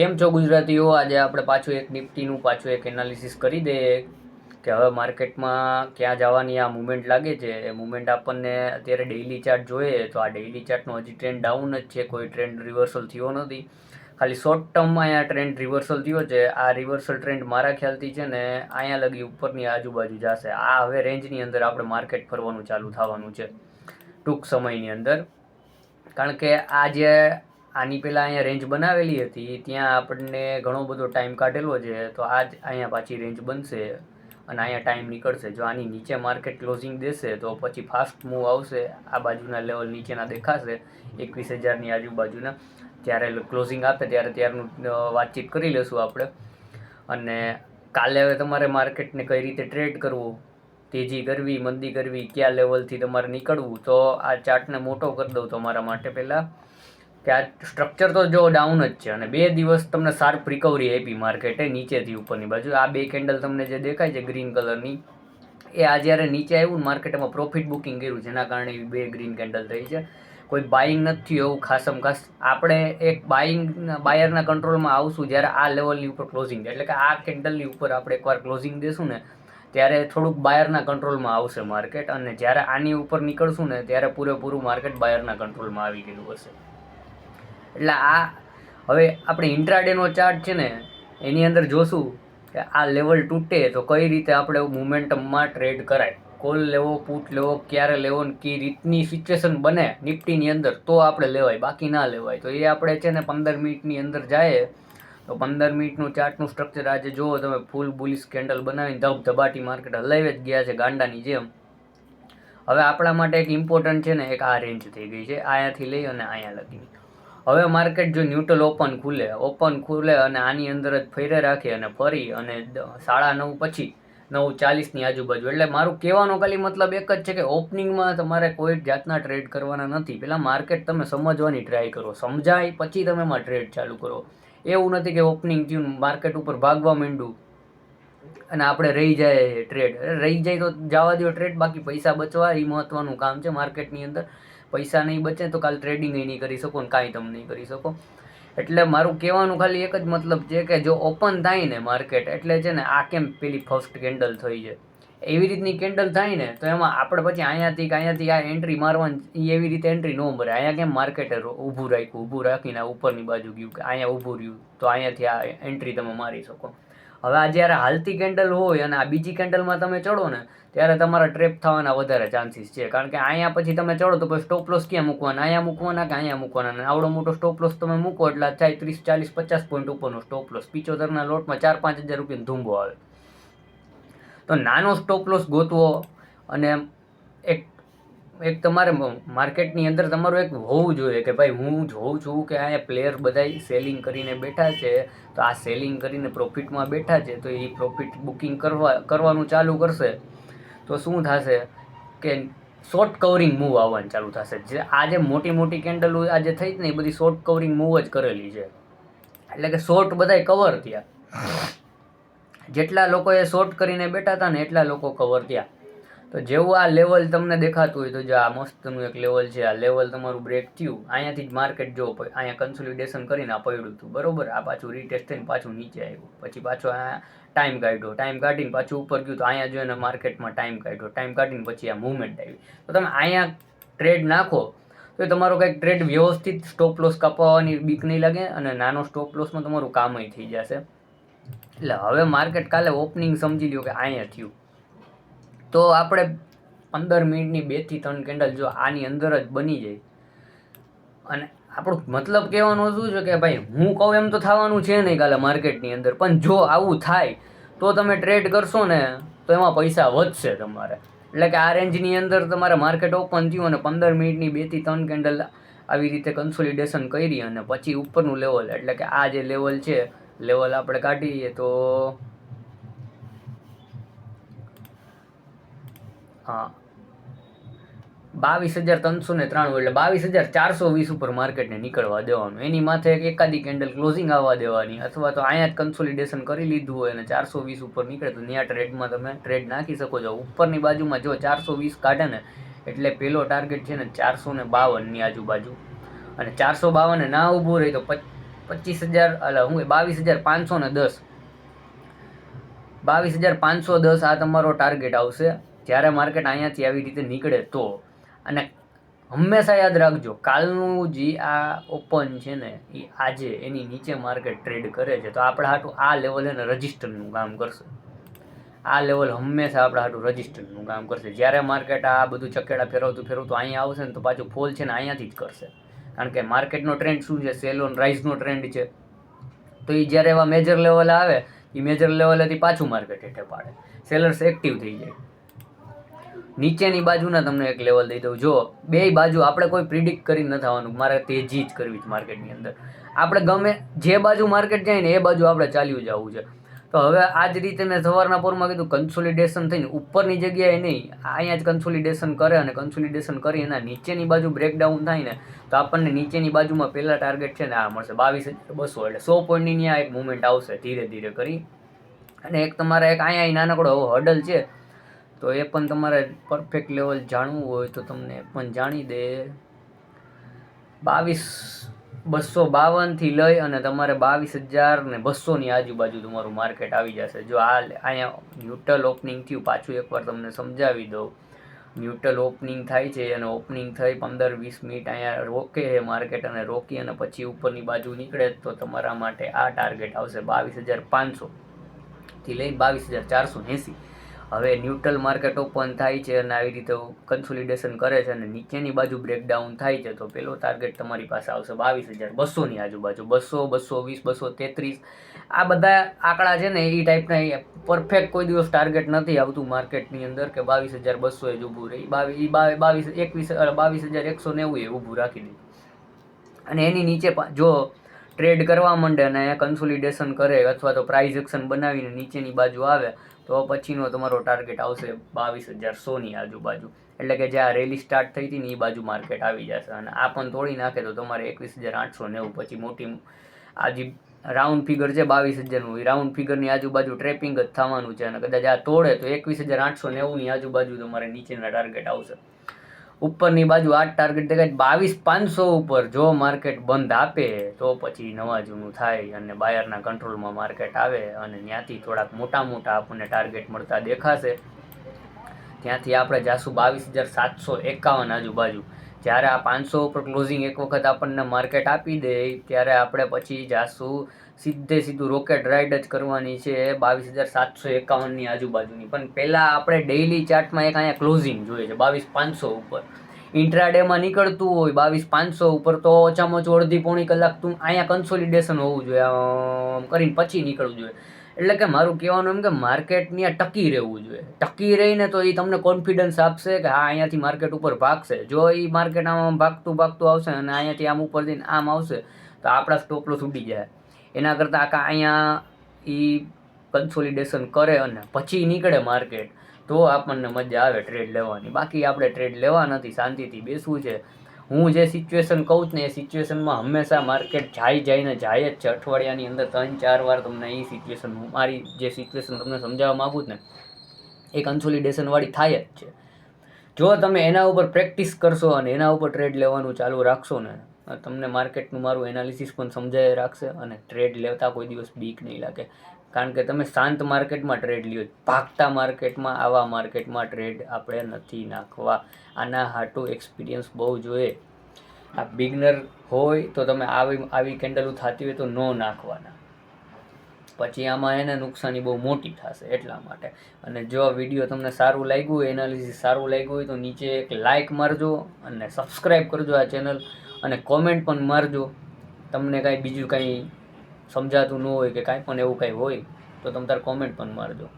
કેમ છો ગુજરાતીઓ? આજે આપણે પાછું એક નિફ્ટીનું પાછું એક એનાલિસિસ કરી દઈએ. કે હવે માર્કેટમાં ક્યાં જવાની આ મુમેન્ટ લાગે છે. એ મુમેન્ટ આપણને અત્યારે ડેઇલી ચાર્ટ જોઈએ. તો આ ડેઇલી ચાર્ટનો હજી ટ્રેન્ડ ડાઉન જ છે. કોઈ ટ્રેન્ડ રિવર્સલ થયો નથી. ખાલી શોર્ટ ટર્મમાં અહીંયા ટ્રેન્ડ રિવર્સલ થયો છે. આ રિવર્સલ ટ્રેન્ડ મારા ખ્યાલથી છે ને અહીંયા લગી ઉપરની આજુબાજુ જશે. આ હવે રેન્જની અંદર આપણે માર્કેટ ફરવાનું ચાલુ થવાનું છે. ટૂંક સમયની અંદર. કારણ કે આ જે આની પહેલાં અહીંયા રેન્જ બનાવેલી હતી, ત્યાં આપણને ઘણો બધો ટાઈમ કાઢેલો છે, તો આ જ અહીંયા પાછી રેન્જ બનશે અને અહીંયા ટાઈમ નીકળશે. જો આની નીચે માર્કેટ ક્લોઝિંગ દેશે, તો પછી ફાસ્ટ મૂવ આવશે, આ બાજુના લેવલ નીચેના દેખાશે, એકવીસ હજારની આજુબાજુના. જ્યારે ક્લોઝિંગ આપે ત્યારે ત્યારનું વાતચીત કરી લેશું આપણે. અને કાલે હવે તમારે માર્કેટને કઈ રીતે ટ્રેડ કરવું, તેજી કરવી, મંદી કરવી, કયા લેવલથી તમારે નીકળવું, તો આ ચાર્ટને મોટો કરી દઉં તમારા માટે પહેલાં. કે આ સ્ટ્રક્ચર તો જો ડાઉન જ છે અને બે દિવસ તમને શાર્પ રિકવરી આપી માર્કેટે નીચેથી ઉપરની બાજુ. આ બે કેન્ડલ તમને જે દેખાય છે ગ્રીન કલરની એ આ જ્યારે નીચે આવ્યું માર્કેટમાં પ્રોફિટ બુકિંગ કર્યું, જેના કારણે બે ગ્રીન કેન્ડલ થઈ છે. કોઈ બાઇંગ નથી એવું ખાસમ ખાસ. આપણે એક બાઇંગ બાયરના કંટ્રોલમાં આવશું જ્યારે આ લેવલની ઉપર ક્લોઝિંગ એટલે કે આ કેન્ડલની ઉપર આપણે એકવાર ક્લોઝિંગ દેશું ને, ત્યારે થોડુંક બાયરના કંટ્રોલમાં આવશે માર્કેટ અને જ્યારે આની ઉપર નીકળશું ને, ત્યારે પૂરેપૂરું માર્કેટ બાયરના કંટ્રોલમાં આવી ગયેલું હશે. એટલે આ હવે આપણે ઇન્ટ્રાડેનો ચાર્ટ છે ને, એની અંદર જોશું કે આ લેવલ તૂટે તો કઈ રીતે આપણે મુમેન્ટમમાં ટ્રેડ કરાય. કોલ લેવો, પુટ લેવો, ક્યારે લેવો ને કઈ રીતની સિચ્યુએશન બને નિફ્ટીની અંદર તો આપણે લેવાય, બાકી ના લેવાય. તો એ આપણે છે ને પંદર મિનિટની અંદર જાય તો પંદર મિનિટનું ચાર્ટનું સ્ટ્રક્ચર આજે જુઓ, તમે ફૂલ બુલિશ કેન્ડલ બનાવીને ધબ ધબાટી માર્કેટ હલાવી જ ગયા છે ગાંડાની જેમ. હવે આપણા માટે એક ઇમ્પોર્ટન્ટ છે ને, એક આ રેન્જ થઈ ગઈ છે અહીંયાથી લઈ અને અહીંયા લગી હવે માર્કેટ જો ન્યુટ્રલ ઓપન ખુલે ઓપન ખુલે અને આની અંદર જ ફેરે રાખે અને ફરી અને સાડા નવ પછી નવ ચાલીસની આજુબાજુ. એટલે મારું કહેવાનો ખાલી મતલબ એક જ છે કે ઓપનિંગમાં તમારે કોઈ જાતના ટ્રેડ કરવાના નથી. પહેલાં માર્કેટ તમે સમજવાની ટ્રાય કરો. સમજાય પછી તમે એમાં ટ્રેડ ચાલુ કરો. એવું નથી કે ઓપનિંગ થયું માર્કેટ ઉપર ભાગવા માંડ્યું અને આપણે રહી જાય ટ્રેડ રહી જાય તો જવા દો ટ્રેડ બાકી પૈસા બચવા એ મહત્ત્વનું કામ છે માર્કેટની અંદર. પૈસા નહીં બચે તો કાલ ટ્રેડિંગ નહીં કરી શકો ને કાંઈ તમે નહીં કરી શકો. એટલે મારું કહેવાનું ખાલી એક જ મતલબ છે કે જો ઓપન થાય ને માર્કેટ એટલે છે ને આ કેમ પેલી ફર્સ્ટ કેન્ડલ થઈ છે? એવી રીતની કેન્ડલ થાય ને તો એમાં આપણે પછી અહીંયાથી અહીંયાથી આ એન્ટ્રી મારવાની એવી રીતે એન્ટ્રી ન મરે અહીંયા કેમ માર્કેટે ઊભું રાખ્યું, ઊભું રાખીને ઉપરની બાજુ ગયું કે અહીંયા ઊભું રહ્યું તો અહીંયાથી આ એન્ટ્રી તમે મારી શકો. હવે આ જ્યારે હાલતી કેન્ડલ હોય અને આ બીજી કેન્ડલમાં તમે ચડો ને, ત્યારે તમારા ટ્રેપ થવાના વધારે ચાન્સીસ છે. કારણ કે અહીંયા પછી તમે ચડો તો પછી સ્ટોપ લોસ ક્યાં મૂકવાના? અહીંયા મૂકવાના કે અહીંયા મૂકવાના? અને આવડો મોટો સ્ટોપ લોસ તમે મૂકો એટલે થાય ત્રીસ, ચાલીસ, પચાસ પોઈન્ટ ઉપરનો સ્ટોપ લોસ પિચોતરના લોટમાં ચાર, પાંચ હજાર રૂપિયાનો ધૂંબો આવે. તો નાનો સ્ટોપ લોસ ગોતવો અને એક એક તમારે માર્કેટની અંદર તમારું એક હોવું જોઈએ કે ભાઈ હું જોઉં છું કે અહીંયા પ્લેયર બધાય સેલિંગ કરીને બેઠા છે, તો આ સેલિંગ કરીને પ્રોફિટમાં બેઠા છે, તો એ પ્રોફિટ બુકિંગ કરવા, કરવાનું ચાલુ કરશે. તો શું થશે કે શોર્ટ કવરિંગ મૂવ આવવાનું ચાલુ થશે. જે આજે મોટી મોટી કેન્ડલો આજે થઈ જ ને એ બધી શોર્ટ કવરિંગ મૂવ જ કરેલી છે. એટલે કે શોર્ટ બધાય કવર થયા. જેટલા લોકોએ શોર્ટ કરીને બેઠા હતા ને એટલા લોકો કવર થયા. તો જેવું આ લેવલ તમને દેખાતું હોય તો જો આ મસ્તનું એક લેવલ છે, આ લેવલ તમારું બ્રેક થયું અહીંયાથી જ માર્કેટ જો અહીંયા કન્સોલિડેશન કરીને આ પડ્યું હતું, બરોબર? આ પાછું રીટેસ્ટ થઈને પાછું નીચે આવ્યું. પછી પાછો આ ટાઈમ કાઢ્યો. ટાઈમ કાઢીને પાછું ઉપર ગયું તો અહીંયા જોઈને માર્કેટમાં ટાઈમ કાઢ્યો. ટાઈમ કાઢીને પછી આ મૂવમેન્ટ આવી. તો તમે અહીંયા ટ્રેડ નાખો, તો તમારો કંઈક ટ્રેડ વ્યવસ્થિત સ્ટોપ લોસ કાપવાની બીક નહીં લાગે અને નાનો સ્ટોપ લોસમાં તમારું કામય થઈ જશે. એટલે હવે માર્કેટ કાલે ઓપનિંગ સમજી લ્યો કે અહીંયા થયું. તો આપણે પંદર મિનિટની બેથી ત્રણ કેન્ડલ જો આની અંદર જ બની જાય. અને આપણું મતલબ કહેવાનું શું છે કે ભાઈ, હું કહું એમ તો થવાનું છે નહીં કાલે માર્કેટની અંદર, પણ જો આવું થાય, તો તમે ટ્રેડ કરશો ને, તો એમાં પૈસા વધશે તમારે. એટલે કે આ રેન્જની અંદર તમારે માર્કેટ ઓપન થયું અને પંદર મિનિટની બેથી ત્રણ કેન્ડલ આવી રીતે કન્સોલિડેશન કરી અને પછી ઉપરનું લેવલ એટલે કે આ જે લેવલ છે લેવલ આપણે કાઢીએ તો હા. બાવીસ હજાર ત્રણસો ને ત્રાણું એટલે બાવીસ હજાર ચારસો વીસ ઉપર માર્કેટને નીકળવા દેવાનું. એની માથે એક એકાદી કેન્ડલ ક્લોઝિંગ આવવા દેવાની. અથવા તો અહીંયા જ કન્સોલિડેશન કરી લીધું હોય અને ચારસો વીસ ઉપર નીકળે તો ત્યાં ટ્રેડમાં તમે ટ્રેડ નાખી શકો છો. ઉપરની બાજુમાં જો ચારસો વીસ કાઢે ને, એટલે પેલો ટાર્ગેટ છે ને ચારસો ને બાવનની આજુબાજુ. અને ચારસો બાવને ના ઊભું રહે તો પચીસ હજાર એટલે હું બાવીસ હજાર પાંચસો ને દસ. બાવીસ હજાર પાંચસો દસ આ તમારો ટાર્ગેટ આવશે. જ્યારે માર્કેટ અહીંયાથી આવી રીતે નીકળે તો, અને હંમેશા યાદ રાખજો, કાલનું જે આ ઓપન છે ને, એ આજે એની નીચે માર્કેટ ટ્રેડ કરે છે, તો આપણા હાટું આ લેવલ એને રજિસ્ટરનું કામ કરશે. આ લેવલ હંમેશા આપણા હાટું રજિસ્ટરનું કામ કરશે. જ્યારે માર્કેટ આ બધું ચકેડા ફેરવતું ફેરવતું અહીંયા આવશે ને, તો પાછું ફોલ છે ને અહીંયાથી જ કરશે. કારણ કે માર્કેટનો ટ્રેન્ડ શું છે? સેલ ઓન રાઇઝનો ટ્રેન્ડ છે. તો એ જ્યારે એવા મેજર લેવલ આવે એ મેજર લેવલેથી પાછું માર્કેટ હેઠે પાડે. સેલર્સ એક્ટિવ થઈ જાય. નીચેની બાજુના તમને એક લેવલ દઈ દઉં. જો બે બાજુ આપણે કોઈ પ્રિડિક્ટ કરી ન થવાનું. મારે તેજી જ કરવી છે માર્કેટની અંદર. આપણે ગમે જે બાજુ માર્કેટ જાય ને એ બાજુ આપણે ચાલ્યું જવું છે. તો હવે આ જ રીતે મેં સવારના પોરમાં કીધું કન્સોલિડેશન થઈને ઉપરની જગ્યાએ નહીં, અહીંયા જ કન્સોલિડેશન કરે અને કન્સોલિડેશન કરી એના નીચેની બાજુ બ્રેકડાઉન થાય ને, તો આપણને નીચેની બાજુમાં પહેલાં ટાર્ગેટ છે ને આ મળશે. બાવીસ બસો, એટલે સો પોઈન્ટની ત્યાં એક મુવમેન્ટ આવશે ધીરે ધીરે કરી. અને એક તમારે એક અહીંયા નાનકડો એવો હર્ડલ છે તો એ પણ તમારે પરફેક્ટ લેવલ જાણવું હોય તો તમને પણ જાણી દે. બાવીસ, બસો બાવનથી લઈ અને તમારે બાવીસ હજાર ને બસોની આજુબાજુ તમારું માર્કેટ આવી જશે. જો આ અહીંયા ન્યુટ્રલ ઓપનિંગ થયું, પાછું એકવાર તમને સમજાવી દઉં. ન્યુટ્રલ ઓપનિંગ થાય છે અને ઓપનિંગ થઈ પંદર વીસ મિનિટ અહીંયા રોકે છે માર્કેટ અને રોકી અને પછી ઉપરની બાજુ નીકળે તો તમારા માટે આ ટાર્ગેટ આવશે બાવીસ હજાર પાંચસોથી લઈ બાવીસ હજાર ચારસો એંસી. હવે ન્યુટ્રલ માર્કેટ ઓપન થાય છે અને આવી રીતે કન્સોલિડેશન કરે છે અને નીચેની બાજુ બ્રેકડાઉન થાય છે, તો પેલો ટાર્ગેટ તમારી પાસે આવશે બાવીસ હજાર, બસોની આજુબાજુ, બસો બસો વીસ, બસો તેત્રીસ. આ બધા આંકડા છે ને એ ટાઈપના પરફેક્ટ કોઈ દિવસ ટાર્ગેટ નથી આવતું માર્કેટની અંદર કે બાવીસ હજાર બસો જ ઊભું રહે. બાવીસ બાવીસ, એકવીસ બાવીસ હજાર એકસો નેવું એ ઊભું રાખી દીધું અને એની નીચે જો ટ્રેડ કરવા માંડે અને કન્સોલિડેશન કરે અથવા તો પ્રાઇઝ એક્શન બનાવીને નીચેની બાજુ આવે, તો પછીનો તમારો ટાર્ગેટ આવશે બાવીસ હજાર સોની આજુબાજુ. એટલે કે જે આ રેલી સ્ટાર્ટ થઈ હતી ને એ બાજુ માર્કેટ આવી જશે. અને આ પણ તોડી નાખે તો તમારે એકવીસ હજાર આઠસો નેવું પછી મોટી આજે રાઉન્ડ ફિગર છે બાવીસ હજારનું એ રાઉન્ડ ફિગરની આજુબાજુ ટ્રેપિંગ જ થવાનું છે. અને કદાચ આ તોડે તો એકવીસ હજાર આઠસો નેવુંની આજુબાજુ તમારે નીચેના ટાર્ગેટ આવશે. ઉપરની બાજુ આ ટાર્ગેટ દેખાય બાવીસ પાંચસો ઉપર જો માર્કેટ બંધ આપે, તો પછી નવા જૂનું થાય અને બાયરના કંટ્રોલમાં માર્કેટ આવે અને ત્યાંથી થોડાક મોટા મોટા આપણને ટાર્ગેટ મળતા દેખાશે. ત્યાંથી આપણે જાશું બાવીસ હજાર સાતસો એકાવન આજુબાજુ. જ્યારે આ પાંચસો ઉપર ક્લોઝિંગ એક વખત આપણને માર્કેટ આપી દે, ત્યારે આપણે પછી જાશું સીધે સીધું રોકેટ રાઈડ જ કરવાની છે બાવીસ હજાર સાતસો એકાવનની આજુબાજુની. પણ પહેલાં આપણે ડેઇલી ચાર્ટમાં એક અહીંયા ક્લોઝિંગ જોઈએ છે, બાવીસ પાંચસો ઉપર. ઇન્ટ્રાડેમાં નીકળતું હોય બાવીસ પાંચસો ઉપર તો ઓછામાં ઓછું અડધી પોણી કલાક તું અહીંયા કન્સોલિડેશન હોવું જોઈએ, આમ કરીને પછી નીકળવું જોઈએ. એટલે કે મારું કહેવાનું એમ કે માર્કેટની આ ટકી રહેવું જોઈએ. ટકી રહીને તો એ તમને કોન્ફિડન્સ આપશે કે હા, અહીંયાથી માર્કેટ ઉપર ભાગશે. જો એ માર્કેટ આમ ભાગતું ભાગતું આવશે અને અહીંયાથી આમ ઉપર આમ આવશે, તો આપણા સ્ટોપલો છૂટી જાય. એના કરતાં આખા અહીંયા એ કન્સોલિડેશન કરે અને પછી નીકળે માર્કેટ તો આપણને મજા આવે ટ્રેડ લેવાની. બાકી આપણે ટ્રેડ લેવા નથી, શાંતિથી બેસવું છે. હું જે સિચ્યુએશન કહું છું ને, એ સિચ્યુએશનમાં હંમેશા માર્કેટ જાય જઈને જાય જ છે. અઠવાડિયાની અંદર ત્રણ, ચાર વાર તમને એ સિચ્યુએશન હું મારી જે સિચ્યુએશન તમને સમજાવવા માગું છું ને, એ કન્સોલિડેશનવાળી થાય જ છે. જો તમે એના ઉપર પ્રેક્ટિસ કરશો અને એના ઉપર ટ્રેડ લેવાનું ચાલુ રાખશો ને તમને માર્કેટનું મારું એનાલિસિસ પણ સમજાય રાખશે અને ટ્રેડ લેતા કોઈ દિવસ બીક નહીં લાગે. કારણ કે તમે શાંત માર્કેટમાં ટ્રેડ લ્યો ભાગતા માર્કેટમાં, આવા માર્કેટમાં ટ્રેડ આપણે નથી નાખવા. આના હાટું એક્સપિરિયન્સ બહુ જોઈએ. આ બિગનર હોય તો તમે આવી આવી કેન્ડલ થતી હોય તો ન નાખવાના. પછી આમાં એને નુકસાની બહુ મોટી થશે એટલા માટે. અને જો આ વીડિયો તમને સારું લાગ્યું હોય એનાલિસિસ સારું લાગ્યું હોય તો નીચે એક લાઇક મારજો અને સબસ્ક્રાઈબ કરજો આ ચેનલ અને કોમેન્ટ પણ મારજો. તમને કાંઈ બીજું કાંઈ સમજાતું ન હોય કે કાંઈ પણ એવું કાંઈ હોય, તો તમે તાર કોમેન્ટ પણ મારજો.